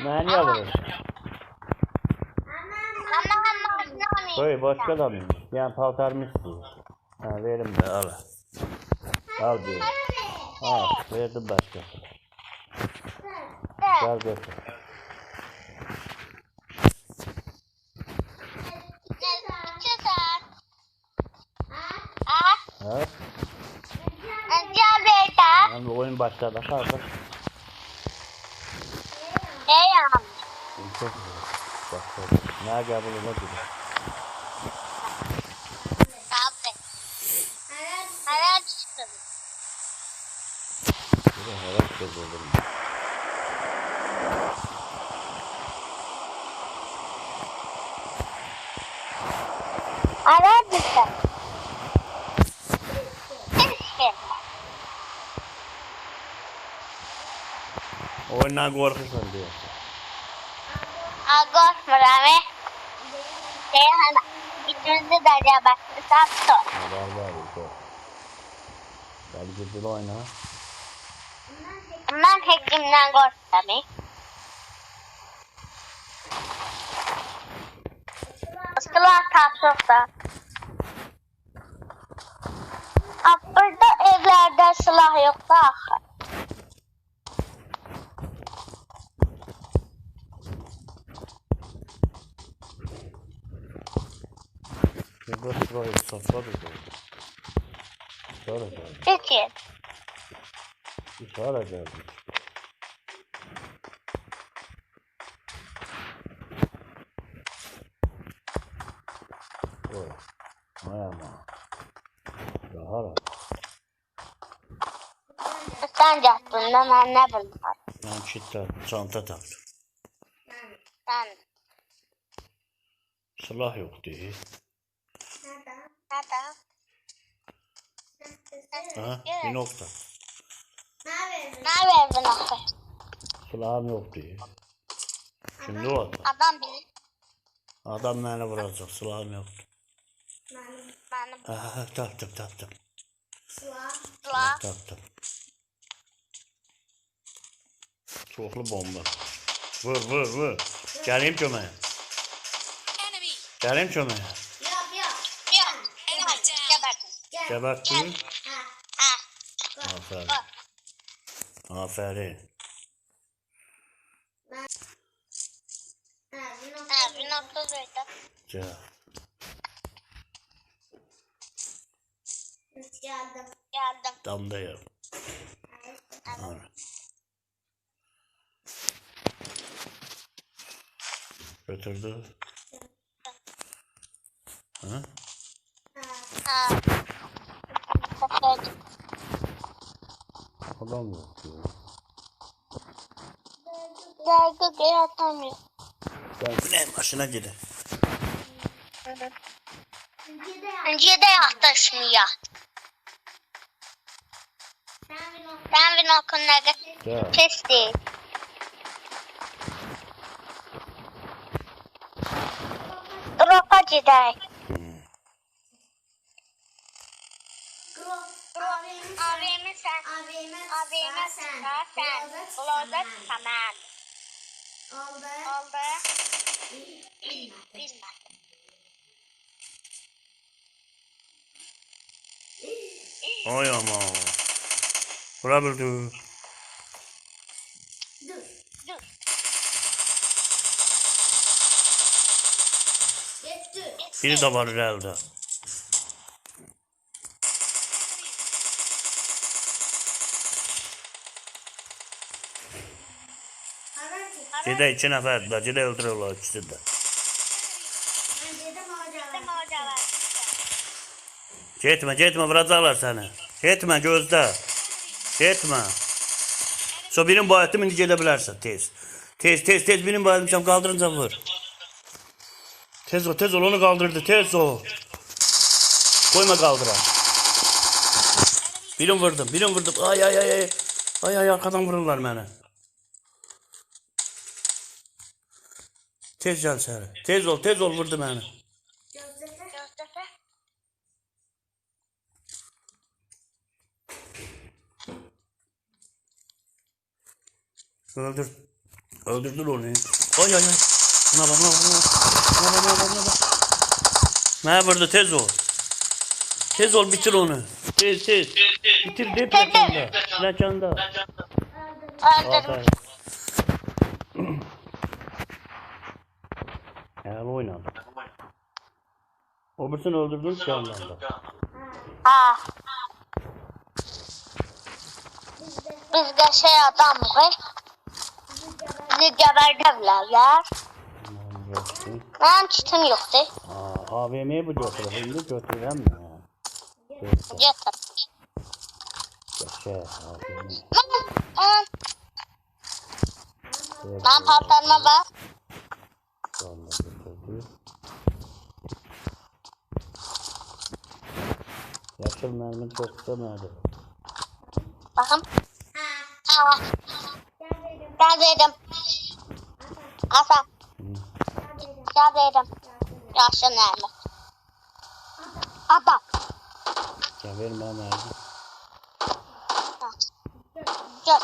Ama maşını Koy başka adamım. Yani paltarımı istiyor. Ha verim de al. Al diyor. Al verdim başka. Gel götür. Ha? Gel beta. Yani bu oyun başladı. Kalk. Ne ya? Çok güzel. Başladı. Ne gel bunu ne gibi. Abi. Ara çıktım. Bir de haraç gözüldür. Ara çıktım. Oyundan korkusun diyor. Agos merame. Saya anak itu dah jabat satu. Haber var yok. Gel güzel oyna. Emang hekimden gos kami. Setelah kapsada. Burada evlerde silah yok da axı. Ne böyle sırayı saflar da. Sonra geldi. Peki. Sonra geldi. Oy. Hay ama. Daha rahat. Sen yaptın da ben ne bileyim. Ben çitle çanta taktım. Sen. Silah yok diye. Nada. Ha? Bir nokta. Ne verdin axı? Silahım yok diye. Şimdi o adam. Adam bilir. Adam beni vuracak. Silahım yoktu. Benim Ha, taktım taktım. silah. Taktım. Çoklu bomba. Vur vur vur. Geleyim kömeğe. Geleyim kömeğe. Evet. Geberttin. Ha. Aferin. Aferin. Ha. Bir nokta zeytin. Gel. Geldim. Geldim. Damda yap. Ana. Götürdü. Ha? Ha. Kapadım. Adam yok diyor. Dergi geri atamıyor. Ben ne başına gider. Önce de yaklaşmıyor. Ben bir Gel. pes değil. Drop'a gidelim. Sen, sen, klozet tamam. Oldu. Bilmem. Ay ama. Vurabildi. Dur. Biri de var herhalde. Cide iki neferdiler. Cide öldürüyorlar ikisi de. Gitme gitme vuracaklar seni. Gitme gözde. Gitme. So benim bu hayatım indi gelebilirsin tez. Tez tez tez benim bu hayatım sen kaldırınca vur. Tez ol tez ol onu kaldırdı tez ol. Koyma kaldıra. Birim vurdum birim vurdum. Ay ay ay ay. Ay ay arkadan vururlar beni. Tez gel seni. Tez ol tez ol vurdu beni. Öldür. Öldürdün onu. Ay ay ay. Buna bak buna bak buna bak. Buna bak buna bak buna bak. Ne burada tez ol. Tez ol bitir onu. Tez tez. Bitir de plakanda. Plakanda. Öldürdüm. Helal oynadı. Öbürsünü öldürdün şu anda. Ha. Biz de şey adam mı? Bizi geberdirler ya. Benim çitim yoktu. Aa, AVM'ye bu götürür. Şimdi götürürəm mi? Götür. Şey, AVM. Ben, ben paltarıma bak. Şu götürdü. Yaşıl mermi çok istemedi. Bakın. Aa. Gel dedim. Hasan. Gel dedim. Yaşlı nerede? Adam. Ya verme mermi. Gel.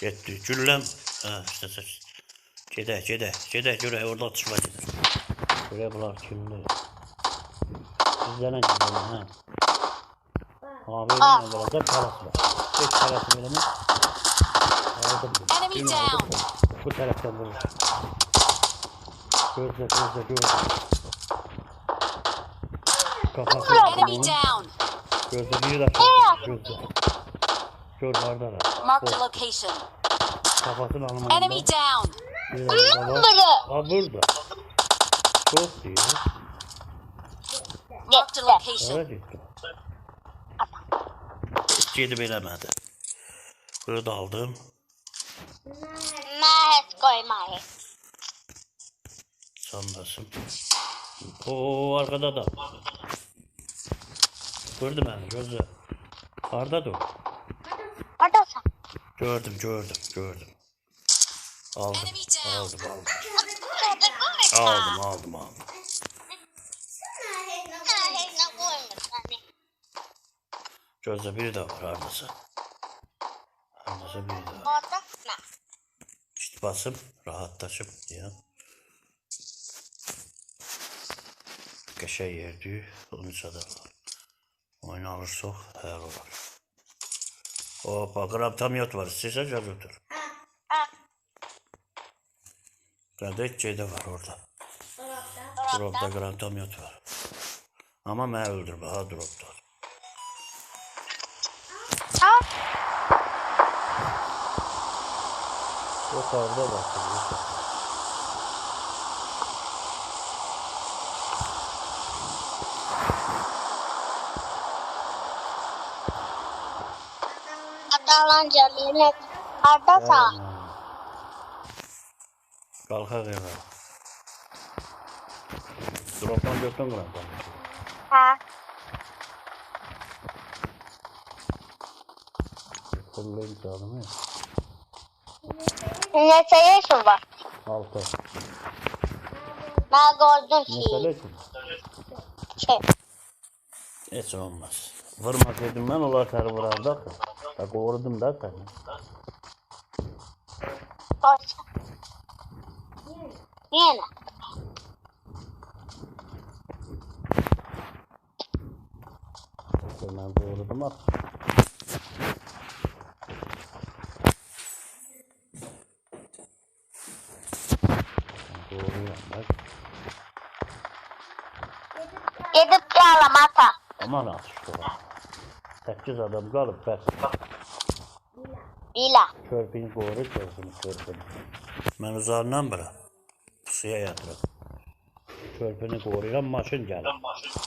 Gitti. Cüllem. Ha işte saç. Cede, cede, cede, cüre orada atışma cede. Şuraya bunlar kimdi? Sizlenen cüre ha. Abi Aa. ne burada parası var. Hiç parası verelim. Aldım. Enemy down. Bu taraftan vurur. Gözle, gözle, gözle. Kafası Enemy down. Gözle bir dakika. Gözle. Gör bardalar. Marked a Oh, location. kafasını almayın. Enemy down. Ha burada. Çok iyi. Marked a location. Evet. Hiç yedi bilemedi. Bunu da aldım. Mehmet koymayı. Sandasın. Oo arkada da. Gördüm ben gözle. Arda dur. Gördüm gördüm gördüm. Aldım aldım aldım. Aldım. Aldım aldım. Gözde biri de var Arda'sı. Arda'sı biri de var. İşte basıp rahatlaşıp diye. Geçe yerdi. Onu sadarlar. Oyunu alırsak her olur. Yat var. İsteysen gel otur. Kardeş şeyde var orada. Dropta gram tam yat var. Ama mən öldürme ha dropta. Ha? Yukarıda bakın. Yukarı. Atalanca yine. Oradasın. Kalkak eve. Droptan gram tam. Ha. Kullayın canım ya. Ne sayıyorsun var? Altı. Ben gördüm ki. ki. Şey. Hiç olmaz. Vurmak dedim ben olar seni vurardı. Bak vurdum da seni. Boş. Yine. Ben. Doğru bak. Gidip gelem ata. Aman at şu 8 adam kalıp ben. Bila. Körpini koru körpini körpini. Ben uzağından bırak. Suya yatırım. Körpini koruyuram maşın gelir.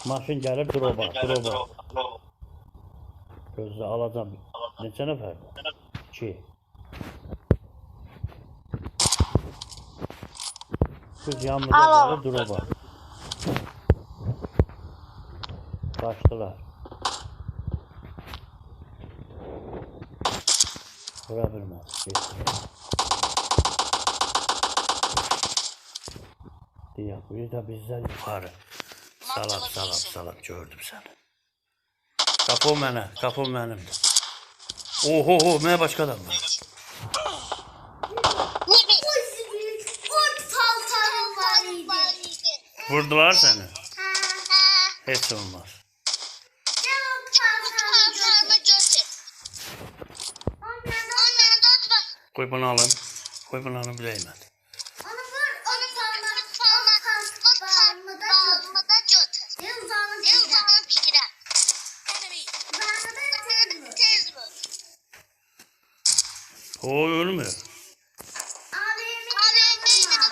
Maşın gelir droba droba. Gözle alacağım. Neçə nəfər? 2. Kız yanımda Al, böyle bilmez. Geçti. Diye bir de bizden yukarı. Salak location. salak gördüm seni. Kapı mənə, kapı mənimdir. Oho, oho, mənə başqa adam var. Ne. Vurdular səni. Ha. Heç olmaz. Kurt paltarı götür. Ondan da tut bak. Qoy bunu alın. Qoy bunu alın biləymədi. Onu vur, onu palma, palma, palma da götür. Yıldızanın fikri. Bana da tez vur. O ölmür. Abi beni vurma.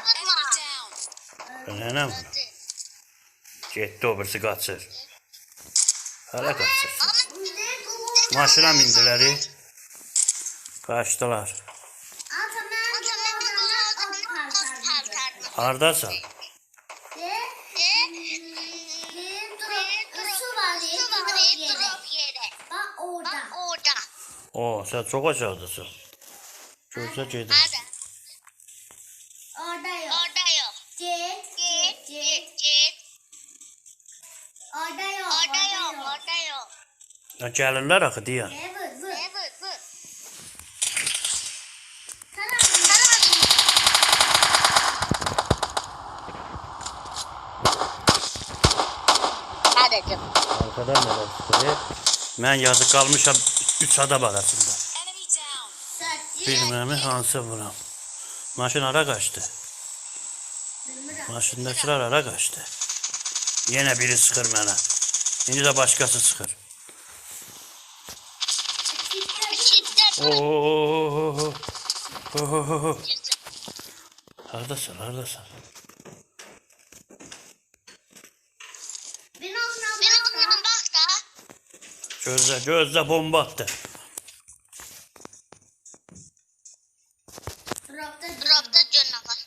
Mənə vur. Getdi o birisi qaçır. Hələ qaçır. Maşına mindiləri. Qaçdılar. Orada. O, sən çox aşağıdasın. Görsə gedir. Orada yok. Orada yok. Git, git, git, git. Orada yok. Orada yok. Orada yok. Ne vur, vur. Ne vur, vur. Karan. Karan. Sadece. Arxadan da çıxır. Mən yazıq qalmışam 3 adam arasında. Bilmirəm hansı vuram. Maşın ara qaçdı. Maşındakılar ara qaçdı. Yenə biri sıxır mənə. İndi də başqası sıxır. Oo. Oo. Hardasan, hardasan? Ben ondan ben ondan bak da. Gözlə, gözlə bomba atdı. Dropta dropta canavar.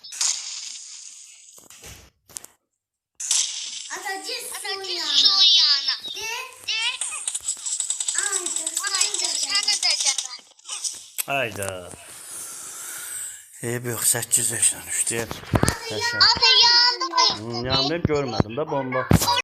Atacı suyana. Suyana. De de. Ayda sana da canavar. Hayda. Eyb yox, 8 yaşla düşdü. Ata yandı. Yandı görmədim də bomba.